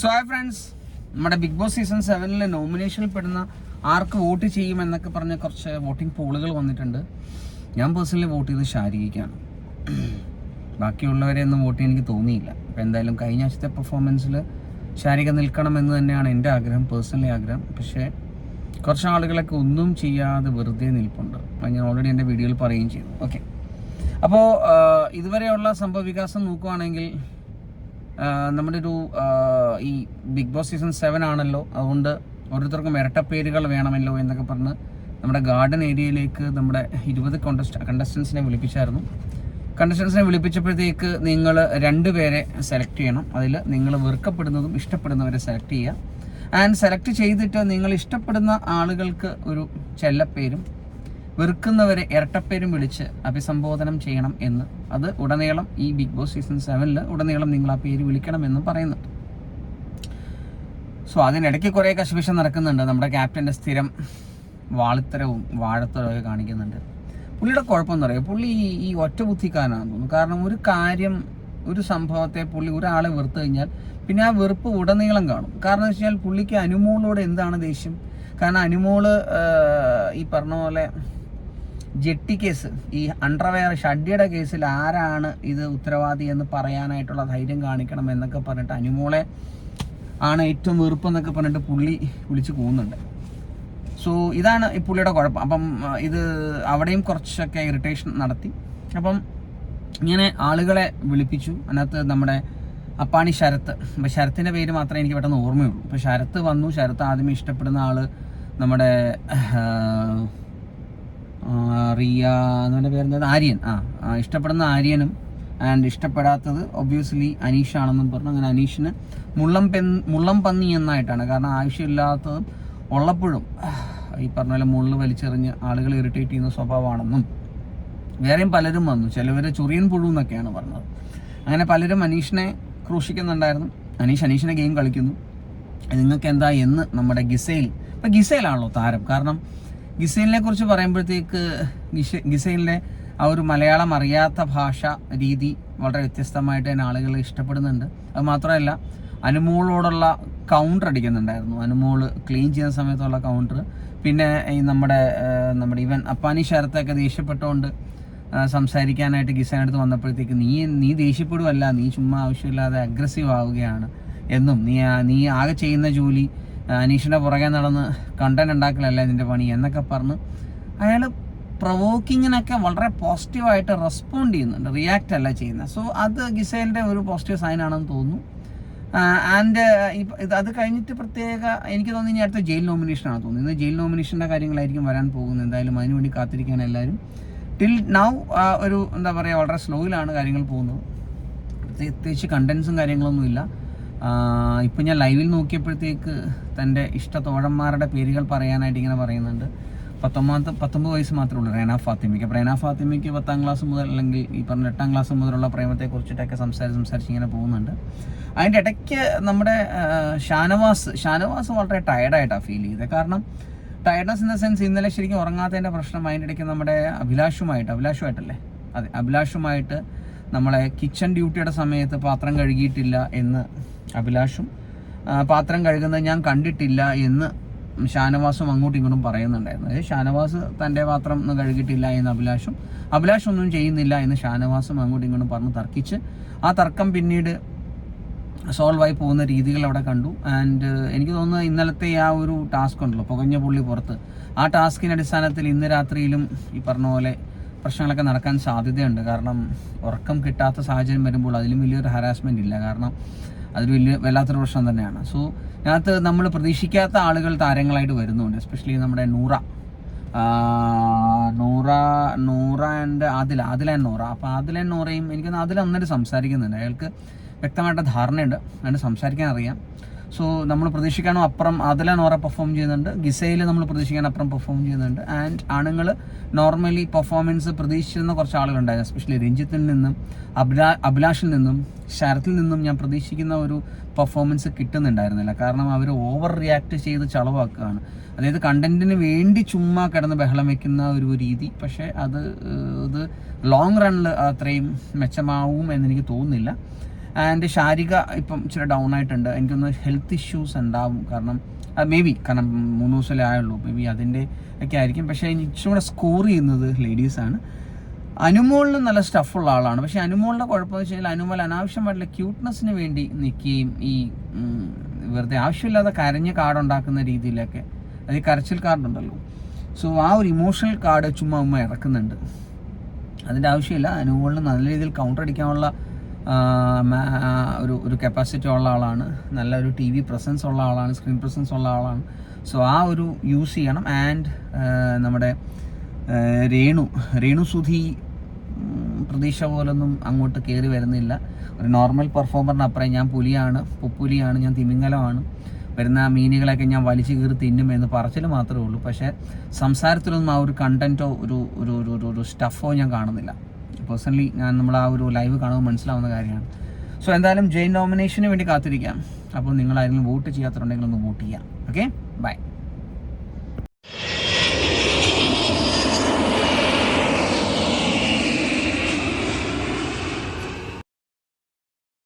So hi friends നമ്മുടെ big boss season സെവനിലെ നോമിനേഷനിൽ പെടുന്ന ആർക്ക് വോട്ട് ചെയ്യും എന്നൊക്കെ പറഞ്ഞ കുറച്ച് വോട്ടിംഗ് പോളുകൾ വന്നിട്ടുണ്ട്. ഞാൻ പേഴ്സണലി വോട്ട് ചെയ്ത് ശാരീരിക്കാണ്. ബാക്കിയുള്ളവരെ ഒന്നും വോട്ട് ചെയ്യാൻ എനിക്ക് തോന്നിയില്ല. അപ്പോൾ എന്തായാലും കഴിഞ്ഞ ആഴ്ചത്തെ പെർഫോമൻസിൽ ശാരിക നിൽക്കണം എന്ന് തന്നെയാണ് എന്റെ ആഗ്രഹം പേഴ്സണലി ആഗ്രഹം. പക്ഷേ കുറച്ച് ആളുകളൊക്കെ ഒന്നും ചെയ്യാതെ വെറുതെ നിൽപ്പുണ്ട്. ഞാൻ ഓൾറെഡി എന്റെ വീഡിയോയിൽ പറയുകയും ചെയ്തു. ഓക്കെ അപ്പോൾ ഇതുവരെയുള്ള സംഭവ വികാസം നോക്കുകയാണെങ്കിൽ നമ്മുടെ ഒരു ഈ ബിഗ് ബോസ് സീസൺ സെവൻ ആണല്ലോ. അതുകൊണ്ട് ഓരോരുത്തർക്കും ഇരട്ട പേരുകൾ വേണമല്ലോ എന്നൊക്കെ പറഞ്ഞ് നമ്മുടെ ഗാർഡൻ ഏരിയയിലേക്ക് നമ്മുടെ ഇരുപത് കോണ്ടസ്റ്റ് കണ്ടസ്റ്റൻസിനെ വിളിപ്പിച്ചായിരുന്നു. കണ്ടസ്റ്റൻസിനെ വിളിപ്പിച്ചപ്പോഴത്തേക്ക് നിങ്ങൾ രണ്ടുപേരെ സെലക്ട് ചെയ്യണം. അതിൽ നിങ്ങൾ വെറുക്കപ്പെടുന്നതും ഇഷ്ടപ്പെടുന്നവരെ സെലക്ട് ചെയ്യുക. ആൻഡ് സെലക്ട് ചെയ്തിട്ട് നിങ്ങൾ ഇഷ്ടപ്പെടുന്ന ആളുകൾക്ക് ഒരു ചെല്ലപ്പേരും വെറുക്കുന്നവരെ ഇരട്ടപ്പേരും വിളിച്ച് അഭിസംബോധനം ചെയ്യണം എന്ന്. അത് ഉടനീളം ഈ ബിഗ് ബോസ് സീസൺ സെവനിൽ ഉടനീളം നിങ്ങൾ ആ പേര് വിളിക്കണം എന്ന് പറയുന്നുണ്ട് സോ അതിനിടയ്ക്ക് കുറേ കശപിശം നടക്കുന്നുണ്ട്. നമ്മുടെ ക്യാപ്റ്റന്റെ സ്ഥിരം വാളിത്തരവും വാഴത്തരവും ഒക്കെ കാണിക്കുന്നുണ്ട്. പുള്ളിയുടെ കുഴപ്പമെന്ന് പറയുക പുള്ളി ഈ- ഒറ്റ ബുദ്ധിക്കാരനാണെന്ന് തോന്നുന്നു. കാരണം ഒരു കാര്യം ഒരു സംഭവത്തെ പുള്ളി ഒരാളെ വെറുത്തു കഴിഞ്ഞാൽ പിന്നെ ആ വെറുപ്പ് ഉടനീളം കാണും. കാരണം എന്ന് വെച്ചാൽ പുള്ളിക്ക് അനുമോളോട് എന്താണ് ദേഷ്യം? കാരണം അനുമോൾ ഈ പറഞ്ഞ പോലെ ജെട്ടി കേസ്. ഈ അണ്ടർവെയർ ഷഡ്ഡിയുടെ കേസിൽ ആരാണ് ഇത് ഉത്തരവാദി എന്ന് പറയാനായിട്ടുള്ള ധൈര്യം കാണിക്കണം എന്നൊക്കെ പറഞ്ഞിട്ട് അനുമോളെ ആണ് ഏറ്റവും വെറുപ്പ് എന്നൊക്കെ പറഞ്ഞിട്ട് പുള്ളി വിളിച്ച് പോകുന്നുണ്ട്. സോ ഇതാണ് ഈ പുള്ളിയുടെ കുഴപ്പം. അപ്പം ഇത് അവിടെയും കുറച്ചൊക്കെ ഇറിറ്റേഷൻ നടത്തി. അപ്പം ഇങ്ങനെ ആളുകളെ വിളിപ്പിച്ചു. അതിനകത്ത് നമ്മുടെ അപ്പാണി ശരത്ത്. അപ്പം ശരത്തിന്റെ പേര് മാത്രമേ എനിക്ക് പെട്ടെന്ന് ഓർമ്മയുള്ളൂ. അപ്പോൾ ശരത്ത് വന്നു. ശരത്ത് ആദ്യമേ ഇഷ്ടപ്പെടുന്ന ആൾ നമ്മുടെ റിയ എന്നെ പേരെന്താ ആര്യൻ. ആ ഇഷ്ടപ്പെടുന്ന ആര്യനും ആൻഡ് ഇഷ്ടപ്പെടാത്തത് ഒബ്വിയസ്ലി അനീഷാണെന്നും പറഞ്ഞു. അങ്ങനെ അനീഷിന് മുള്ളം പെൻ മുള്ളം പന്നി എന്നായിട്ടാണ്. കാരണം ആവശ്യമില്ലാത്തതും ഉള്ളപ്പോഴും ഈ പറഞ്ഞ പോലെ മുള്ളു വലിച്ചെറിഞ്ഞ് ആളുകൾ ഇറിറ്റേറ്റ് ചെയ്യുന്ന സ്വഭാവമാണെന്നും വേറെയും പലരും വന്നു. ചിലവർ ചൊറിയൻ പുഴു എന്നൊക്കെയാണ് പറഞ്ഞത്. അങ്ങനെ പലരും അനീഷിനെ ക്രൂശിക്കുന്നുണ്ടായിരുന്നു. അനീഷ് അനീഷിനെ ഗെയിം കളിക്കുന്നു. നിങ്ങൾക്ക് എന്താ എന്ന് നമ്മുടെ ഗിസയിൽ ഇപ്പം ഗിസയിലാണല്ലോ താരം. കാരണം ഗിസൈലിനെ കുറിച്ച് പറയുമ്പോഴത്തേക്ക് ഗിസൈനിലെ ആ ഒരു മലയാളം അറിയാത്ത ഭാഷ രീതി വളരെ വ്യത്യസ്തമായിട്ട് തന്നെ ആളുകൾ ഇഷ്ടപ്പെടുന്നുണ്ട്. അത് മാത്രമല്ല അനുമോളോടുള്ള കൗണ്ടർ അടിക്കുന്നുണ്ടായിരുന്നു. അനുമോൾ ക്ലീൻ ചെയ്യുന്ന സമയത്തുള്ള കൗണ്ടർ പിന്നെ ഈ നമ്മുടെ നമ്മുടെ ഇവൻ അപ്പാനി ശരത്തൊക്കെ ദേഷ്യപ്പെട്ടുകൊണ്ട് സംസാരിക്കാനായിട്ട് ഗിസൈനടുത്ത് വന്നപ്പോഴത്തേക്ക് നീ നീ ദേഷ്യപ്പെടുവല്ല നീ ചുമ്മാ ആവശ്യമില്ലാതെ അഗ്രസീവ് ആവുകയാണ്. എന്നും നീ നീ ആകെ ചെയ്യുന്ന ജോലി ആ, അനീഷിന്റെ പുറകെ നടന്ന് കണ്ടന്റ് ഉണ്ടാക്കലല്ല ഇതിന്റെ പണി എന്നൊക്കെ പറഞ്ഞ് അയാൾ പ്രവോക്കിങ്ങിനൊക്കെ വളരെ പോസിറ്റീവായിട്ട് റെസ്പോണ്ട് ചെയ്യുന്നുണ്ട് റിയാക്റ്റ് അല്ല ചെയ്യുന്നത്. സോ അത് ഗിസേലിന്റെ ഒരു പോസിറ്റീവ് സൈൻ ആണെന്ന് തോന്നുന്നു. ആൻഡ് ഇത് അത് കഴിഞ്ഞിട്ട് പ്രത്യേക എനിക്ക് തോന്നുന്നു ഇനി അടുത്ത ജയിൽ നോമിനേഷനാണ് തോന്നുന്നത് ഇന്ന് ജയിൽ നോമിനേഷന്റെ കാര്യങ്ങളായിരിക്കും വരാൻ പോകുന്നത്. എന്തായാലും അതിനുവേണ്ടി കാത്തിരിക്കാൻ എല്ലാവരും. ടിൽ നൗ ഒരു എന്താ പറയുക വളരെ സ്ലോയിലാണ് കാര്യങ്ങൾ പോകുന്നത്. പ്രത്യേകിച്ച് കണ്ടൻസും കാര്യങ്ങളൊന്നും ഇല്ല ഇപ്പം ഞാൻ ലൈവിൽ നോക്കിയപ്പോഴത്തേക്ക് തന്റെ ഇഷ്ട തോഴന്മാരുടെ പേരുകൾ പറയാനായിട്ട് ഇങ്ങനെ പറയുന്നുണ്ട്. പത്തൊമ്പത് പത്തൊമ്പത് വയസ്സ് മാത്രമേ ഉള്ളൂ റേന ഫാത്തിമയ്ക്ക്. അപ്പോൾ റേന ഫാത്തിമയ്ക്ക് പത്താം ക്ലാസ് മുതൽ അല്ലെങ്കിൽ ഈ പറഞ്ഞ എട്ടാം ക്ലാസ് മുതലുള്ള പ്രേമത്തെ കുറിച്ചിട്ടൊക്കെ സംസാരിച്ച് സംസാരിച്ച് ഇങ്ങനെ പോകുന്നുണ്ട്. അതിന്റെ ഇടയ്ക്ക് നമ്മുടെ ഷാനവാസ് ഷാനവാസ് വളരെ ടയർഡായിട്ടാണ് ഫീൽ ചെയ്തത് കാരണം ടയർഡ്നെസ് ഇൻ ദ സെൻസ് ഇന്നലെ ശരിക്കും ഉറങ്ങാത്തതിന്റെ പ്രശ്നം അതിന്റെ ഇടയ്ക്ക് നമ്മുടെ അഭിലാഷുമായിട്ട് അഭിലാഷുമായിട്ടല്ലേ? അതെ അഭിലാഷുമായിട്ട് നമ്മളെ കിച്ചൺ ഡ്യൂട്ടിയുടെ സമയത്ത് പാത്രം കഴുകിയിട്ടില്ല എന്ന് അഭിലാഷും പാത്രം കഴുകുന്നത് ഞാൻ കണ്ടിട്ടില്ല എന്ന് ഷാനവാസും അങ്ങോട്ടും ഇങ്ങോട്ടും പറയുന്നുണ്ടായിരുന്നു. അതായത് ഷാനവാസ് തന്റെ പാത്രം കഴുകിയിട്ടില്ല എന്ന് അഭിലാഷും അഭിലാഷ് ഒന്നും ചെയ്യുന്നില്ല എന്ന് ഷാനവാസും അങ്ങോട്ടും ഇങ്ങോട്ടും പറഞ്ഞ് തർക്കിച്ച് ആ തർക്കം പിന്നീട് സോൾവ് ആയി പോകുന്ന രീതികൾ അവിടെ കണ്ടു. ആൻഡ് എനിക്ക് തോന്നുന്നു ഇന്നലത്തെ ആ ഒരു ടാസ്ക് ഉണ്ടല്ലോ പുകഞ്ഞ പുള്ളി പുറത്ത്. ആ ടാസ്കിന്റെ അടിസ്ഥാനത്തിൽ ഇന്ന് രാത്രിയിലും ഈ പറഞ്ഞ പോലെ പ്രശ്നങ്ങളൊക്കെ നടക്കാൻ സാധ്യതയുണ്ട്. കാരണം ഉറക്കം കിട്ടാത്ത സാഹചര്യം വരുമ്പോൾ അതിലും വലിയൊരു ഹരാസ്മെന്റ് ഇല്ല. കാരണം അതൊരു വലിയ വല്ലാത്തൊരു പ്രശ്നം തന്നെയാണ്. സോ ഇതിനകത്ത് നമ്മൾ പ്രതീക്ഷിക്കാത്ത ആളുകൾ താരങ്ങളായിട്ട് വരുന്നുണ്ട്. എസ്പെഷ്യലി നമ്മുടെ Noora. Noora Noora and Adila Adila and Noora. അപ്പോൾ ആദില ആൻഡ് നൂറയും എനിക്കൊന്ന് നന്നായിട്ട് സംസാരിക്കുന്നുണ്ട്. അയാൾക്ക് വ്യക്തമായിട്ട് ധാരണയുണ്ട്. അതിന് സംസാരിക്കാൻ അറിയാം. സോ നമ്മൾ പ്രതീക്ഷിക്കാനോ അപ്പുറം അതില നോറ പെർഫോം ചെയ്യുന്നുണ്ട്. ഗിസയിൽ നമ്മൾ പ്രതീക്ഷിക്കാൻ അപ്പുറം പെർഫോം ചെയ്യുന്നുണ്ട്. ആൻഡ് ആണുങ്ങൾ നോർമലി പെർഫോമൻസ് പ്രതീക്ഷിച്ചിരുന്ന കുറച്ച് ആളുകളുണ്ടായിരുന്നു. എസ്പെഷ്യലി രഞ്ജിത്തിൽ നിന്നും അഭിലാ അഭിലാഷിൽ നിന്നും ശരത്തിൽ നിന്നും ഞാൻ പ്രതീക്ഷിക്കുന്ന ഒരു പെർഫോമൻസ് കിട്ടുന്നുണ്ടായിരുന്നില്ല. കാരണം അവർ ഓവർ റിയാക്ട് ചെയ്ത് ചളവാക്കുകയാണ്. അതായത് കണ്ടന്റിന് വേണ്ടി ചുമ്മാ കിടന്ന് ബഹളം വെക്കുന്ന ഒരു രീതി. പക്ഷേ അത് ഇത് ലോങ് റണ്ണിൽ അത്രയും മെച്ചമാവും എന്നെനിക്ക് തോന്നുന്നില്ല. ആൻഡ് ശാരിക ഇപ്പം ഇച്ചിരി ഡൗൺ ആയിട്ടുണ്ട്. എനിക്കൊന്ന് ഹെൽത്ത് ഇഷ്യൂസ് ഉണ്ടാവും. കാരണം മേ ബി കാരണം മൂന്ന് ദിവസമല്ലേ ആയുള്ളൂ. മേ ബി അതിന്റെ ഒക്കെ ആയിരിക്കും. പക്ഷേ ഇച്ചിരി കൂടെ സ്കോർ ചെയ്യുന്നത് ലേഡീസാണ് അനുമോളിന് നല്ല സ്റ്റഫുള്ള ആളാണ്. പക്ഷേ അനുമോളിന്റെ കുഴപ്പമെന്ന് വെച്ച് കഴിഞ്ഞാൽ അനുമോൾ അനാവശ്യമായിട്ടുള്ള ക്യൂട്ട്നെസ്സിന് വേണ്ടി നിൽക്കുകയും ഈ വെറുതെ ആവശ്യമില്ലാതെ കരഞ്ഞ് കാർഡ് ഉണ്ടാക്കുന്ന രീതിയിലൊക്കെ. അത് കരച്ചിൽ കാർഡുണ്ടല്ലോ സോ ആ ഒരു ഇമോഷണൽ കാർഡ് ചുമ്മാ ഉമ്മ ഇറക്കുന്നുണ്ട്. അതിന്റെ ആവശ്യമില്ല. അനുമോളിന് നല്ല രീതിയിൽ കൗണ്ടർ അടിക്കാനുള്ള ഒരു ഒരു കപ്പാസിറ്റി ഉള്ള ആളാണ്. നല്ല ഒരു ടി വി പ്രസൻസ് ഉള്ള ആളാണ് സ്ക്രീൻ പ്രസൻസ് ഉള്ള ആളാണ്. സോ ആ ഒരു യൂസ് ചെയ്യണം. ആൻഡ് നമ്മുടെ രേണു രേണു സുധി പ്രതീക്ഷ പോലൊന്നും അങ്ങോട്ട് കയറി വരുന്നില്ല. ഒരു നോർമൽ പെർഫോമറിന് അപ്പുറം ഞാൻ പുലിയാണ് പുപ്പുലിയാണ് ഞാൻ തിമിംഗലമാണ്. വരുന്ന മീനുകളൊക്കെ ഞാൻ വലിച്ചു കീറി തിന്നും എന്ന് പറച്ചിൽ മാത്രമേ ഉള്ളൂ. പക്ഷേ സംസാരത്തിലൊന്നും ആ ഒരു ഒരു ഒരു ഒരു- ഒരു സ്റ്റഫോ ഞാൻ കാണുന്നില്ല. പേഴ്സണലി ഞാൻ നമ്മൾ ആ ഒരു ലൈവ് കാണുമ്പോൾ മനസ്സിലാവുന്ന കാര്യമാണ്. സോ എന്തായാലും ജെയിൻ നോമിനേഷന് വേണ്ടി കാത്തിരിക്കാം. അപ്പോൾ നിങ്ങൾ ആരെങ്കിലും വോട്ട് ചെയ്യാത്തുണ്ടെങ്കിൽ ഒന്ന് വോട്ട് ചെയ്യാം. ഓക്കെ